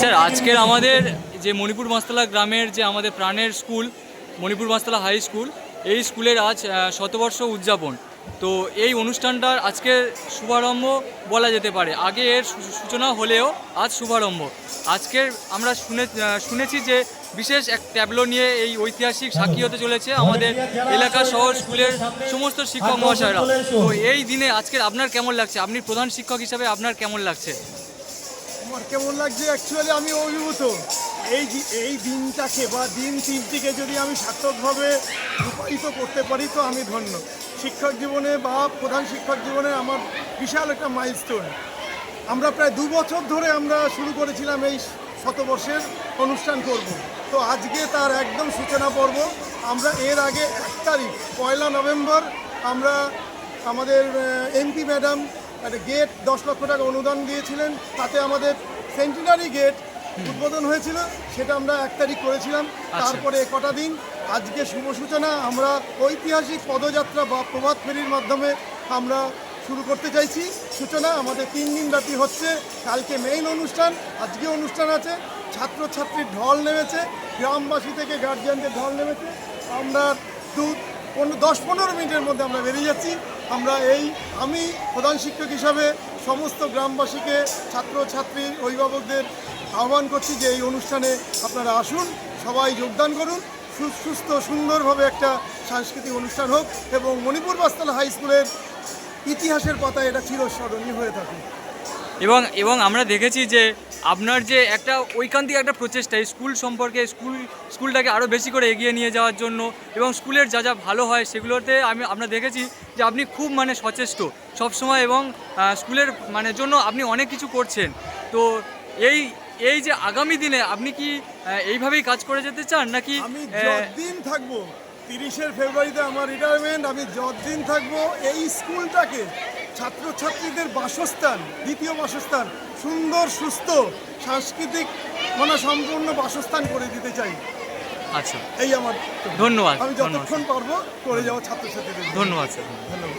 Sir, আজকের আমাদের যে মণিপুর মাস্তলা গ্রামের যে আমাদের প্রাণের school, Manipur Mastala high school, এই স্কুলের আজ শতবর্ষ উদযাপন। তো এই অনুষ্ঠানটার আজকের শুভারম্ভ বলা যেতে পারে। আগে এর সূচনা হলেও আজ শুভারম্ভ। আজকের আমরা শুনে শুনেছি যে বিশেষ এক ট্যাবলো নিয়ে এই ঐতিহাসিক সাক্ষী হতে চলেছে আমাদের এলাকা শহর স্কুলের সমস্ত শিক্ষক মহাশয়রা। তো এই দিনে আজকের আপনার কেমন লাগছে? আপনি প্রধান শিক্ষক হিসাবে আপনার কেমন লাগছে? আমার কেমন লাগছে? অ্যাকচুয়ালি আমি অভিভূত। এই এই দিনটাকে বা দিন তিনটিকে যদি আমি সার্থকভাবে রূপায়িত করতে পারি, তো আমি ধন্য। শিক্ষক জীবনে বা প্রধান শিক্ষক জীবনে আমার বিশাল একটা মাইলস্টোন আমরা প্রায় দু বছর ধরে আমরা শুরু করেছিলাম এই শতবর্ষের অনুষ্ঠান করব। তো আজকে তার একদম সূচনা পর্ব। আমরা এর আগে এক তারিখ, পয়লা নভেম্বর, আমরা আমাদের এমপি ম্যাডাম একটা গেট দশ লক্ষ টাকা অনুদান দিয়েছিলেন। তাতে আমাদের সেন্টিনারি গেট উদ্বোধন হয়েছিল সেটা আমরা এক তারিখ করেছিলাম। তারপরে এ কটা দিন আজকে শুভ সূচনা আমরা ঐতিহাসিক পদযাত্রা বা প্রভাত ফেরির মাধ্যমে আমরা শুরু করতে চাইছি। সূচনা আমাদের তিন দিন ব্যাপী হচ্ছে কালকে মেইন অনুষ্ঠান আজকে অনুষ্ঠান আছে ছাত্রছাত্রীর ঢল নেমেছে গ্রামবাসী থেকে গার্জিয়ানদের ঢল নেমেছে। আমরা দু পনেরো দশ পনেরো মিনিটের মধ্যে আমরা বেরিয়ে যাচ্ছি। আমরা এই, আমি প্রধান শিক্ষক হিসাবে সমস্ত গ্রামবাসীকে, ছাত্রছাত্রী, অভিভাবকদের আহ্বান করছি যে এই অনুষ্ঠানে আপনারা আসুন, সবাই যোগদান করুন সুস্থ, সুন্দরভাবে একটা সাংস্কৃতিক অনুষ্ঠান হোক এবং মণিপুর বাস্তলা হাই স্কুলের ইতিহাসের পাতায় এটা চিরস্মরণীয় হয়ে থাকে এবং এবং আমরা দেখেছি যে আপনার যে একটা ঐকান্তিক একটা প্রচেষ্টা এই স্কুল সম্পর্কে স্কুল স্কুলটাকে আরও বেশি করে এগিয়ে নিয়ে যাওয়ার জন্য এবং স্কুলের যা যা ভালো হয় সেগুলোতে আমি আমরা দেখেছি যে আপনি খুব মানে সচেষ্ট সবসময় এবং স্কুলের মানে জন্য আপনি অনেক কিছু করছেন। তো এই এই যে আগামী দিনে আপনি কি এইভাবেই কাজ করে যেতে চান নাকি আমি যতদিন থাকব তিরিশের ফেব্রুয়ারিতে আমার রিটায়ারমেন্ট আমি যতদিন থাকব এই স্কুলটাকে ছাত্রছাত্রীদের বাসস্থান দ্বিতীয় বাসস্থান সুন্দর সুস্থ সাংস্কৃতিক মানে সম্পূর্ণ বাসস্থান করে দিতে চাই। আচ্ছা। এই আমার ধন্যবাদ আমি যতক্ষণ পারব করে যাওয়া ছাত্রছাত্রীদের ধন্যবাদ স্যার। ধন্যবাদ।